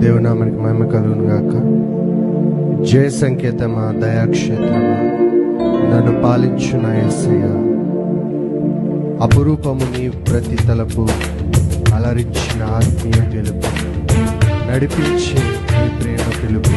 దేవునామానికి మహిమ కలుగును గాక. జయ సంకేతమా దయాక్షేత్రమా నన్ను పాలించున యేసయ్య అపురూపము నీ ప్రతి తలపు అలరించిన ఆత్మీయ గెలుపు నడిపించే నీ ప్రేమ పిలుపు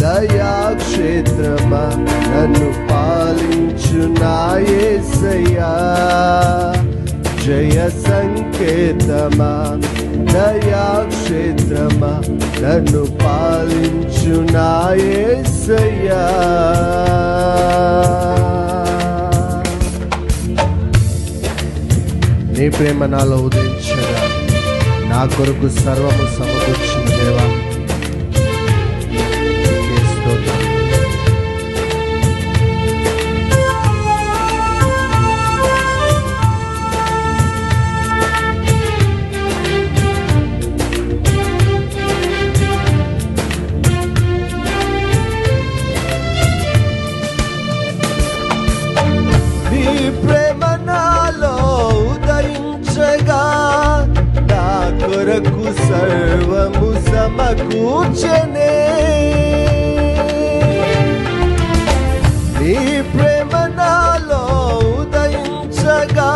దయాక్షేత్రమా? నన్ను పాలించు నాయసయ్యా జయ సంకేతమా? దయాక్షేత్రమా? నన్ను పాలించు నాయసయ్యా నీ ప్రేమ నాలో ఉదయించగా నా కొరకు సర్వము సమ కూర్చనే. నీ ప్రేమ నాలో ఉదయించగా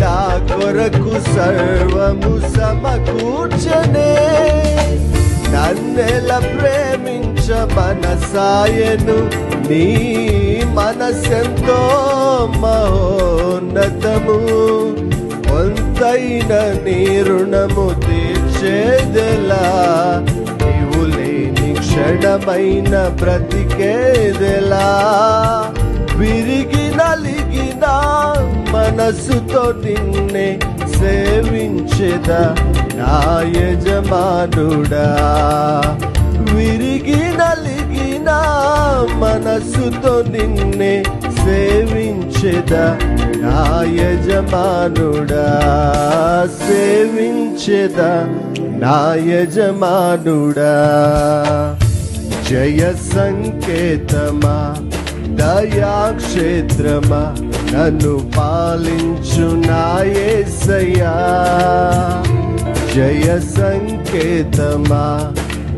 నా కొరకు సర్వము సమకూర్చనే. నన్నెల ప్రేమించ మనసాయను నీ మనసెంతో మహోన్నతము. కొంతైన నీ రుణము చేదెలా? నీవు లేని క్షణమైన బ్రతికేదెలా? విరిగి నలిగిన మనసుతో నిన్నే సేవించద నా యజమానుడా? విరిగి నలిగిన మనసుతో నిన్నే సేవించెదా నా యజమానుడా? సేవించెదా నా యజమానుడా? జయ సంకేతమా దయాక్షేత్రమా నన్ను పాలించు నాయసయ్యా జయ సంకేతమా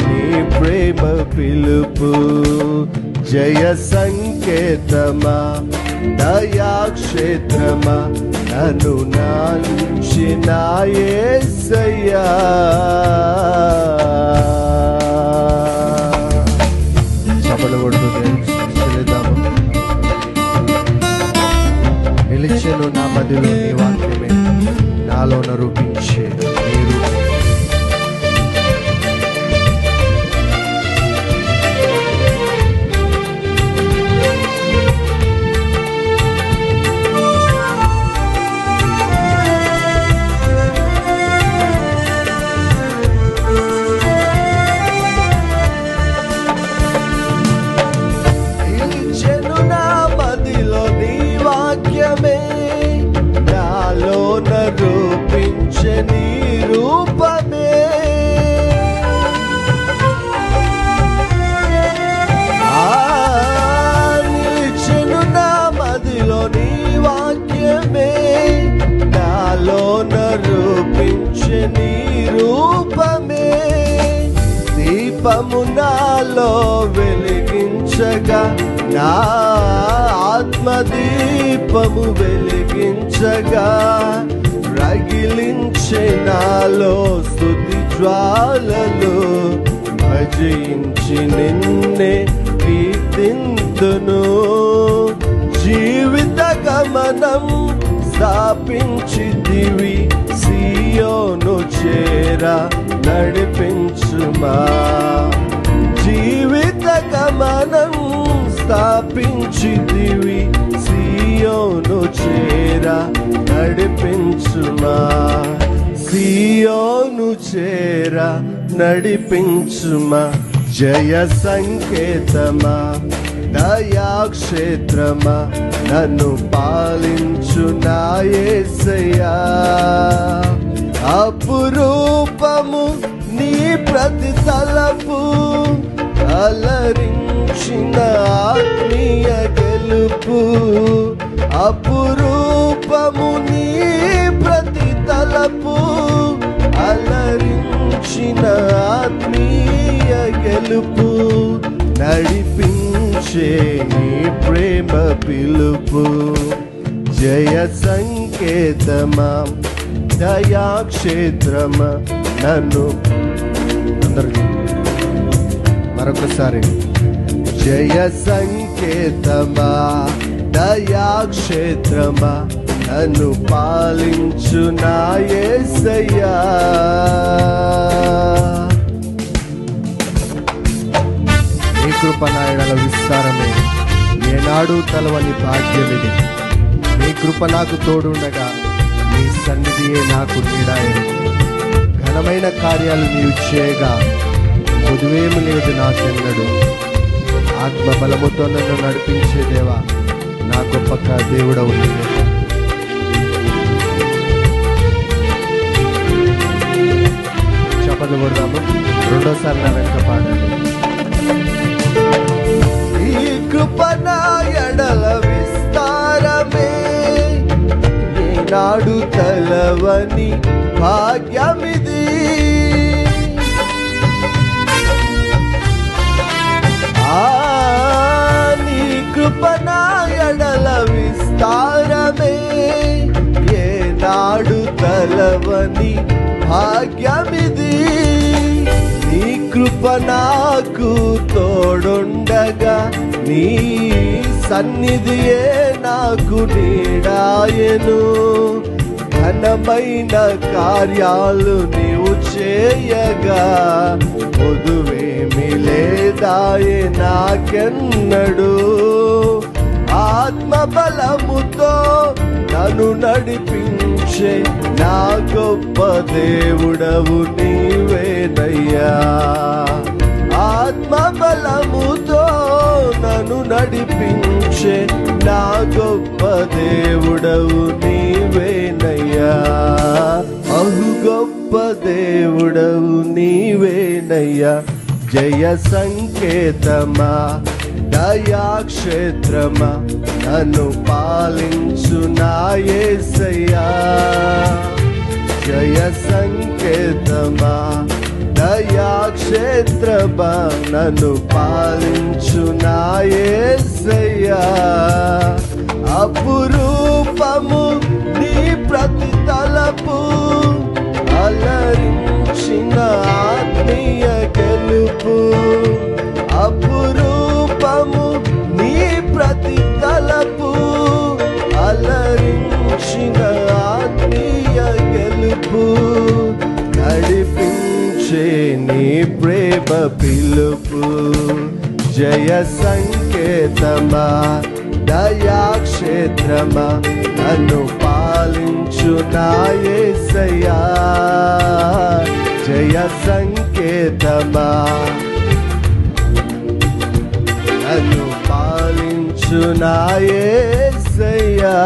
నీ ప్రేమ పిలుపు జయ సంకేతమా దయాక్షేత్రమా నన్ను నాలించి నాయసయ్యా చపలు కొడుతుంది నిలిచెను నా మధ్యలో నీ వాక్యమే. నాలోన రూపించే నాలో వెలిగించగా నా ఆత్మదీపము వెలిగించగా రగిలించే నాలో స్థుతి జ్వాలలు భజించి నిన్నే కీర్తింతును. జీవిత గమనం స్థాపించిదివి సియోను చేరా నడిపించుమా. గమనం స్థాపించిదివి సియోను చేర నడిపించుమా. సియోను చేర నడిపించుమా. జయ సంకేతమా. దయాక్షేత్రమా. నన్ను పాలించు నాయసయ్యా అపురూపము నీ ప్రతి తలపు. అలరించిన అపురూపము నీ ప్రతి తలపు అలరించిన ఆత్మీయ గెలుపు. నడిపించే నీ ప్రేమ పిలుపు. జయ సంకేతమా దయాక్షేత్రమా నన్ను. అందరూ మరొకసారి. జయ సంకేతమా దయాక్షేత్రమా? నన్ను పాలించు నాయసయ్యా నీ కృప నాయనల విస్తారమే. ఏనాడు తలవని భాగ్యమిది. నీ కృప నాకు తోడుండగా నీ సన్నిధియే నాకు నీడాయి ఘనమైన కార్యాలు నీవు చేయగా పొదువేమి లేదు నాకెన్నడు. ఆత్మ బలముతో నన్ను నడిపించే దేవా నా గొప్ప దేవుడవు నీవే. చప్పట్లు కొడదాము రెండోసారి నా వెనక పాడండి ఈ కృప ఎడల విస్తారమే ఈనాడు తలవని భాగ్యమిది తలవని భాగ్యమిది. నీ కృప నాకు తోడుండగా నీ సన్నిధియే నాకు నీడాయను. ఘనమైన కార్యాలు నీవు చేయగా పొదువేమి లేదాయే నాకెన్నడు. ఆత్మ బలముతో నన్ను నడిపించే నా గొప్ప దేవుడవు నీవేనయ్యా. ఆత్మ బలముతో నన్ను నడిపించే నా గొప్ప దేవుడవు నీవేనయ్యా. అహు గొప్ప దేవుడవు నీవేనయ్యా. జయ సంకేతమా దయాక్షేత్రమా నన్ను పాలించు నాయసయ్యా జయ సంకేతమా? దయాక్షేత్రమా నన్ను పాలించు నాయసయ్యా అపురూపము నీ నీ ప్రేమ పిలుపు. జయ సంకేతమా దయాక్షేత్రమా నన్ను పాలించు నాయసయా జయ సంకేతమా నన్ను పాలించు నాయసయా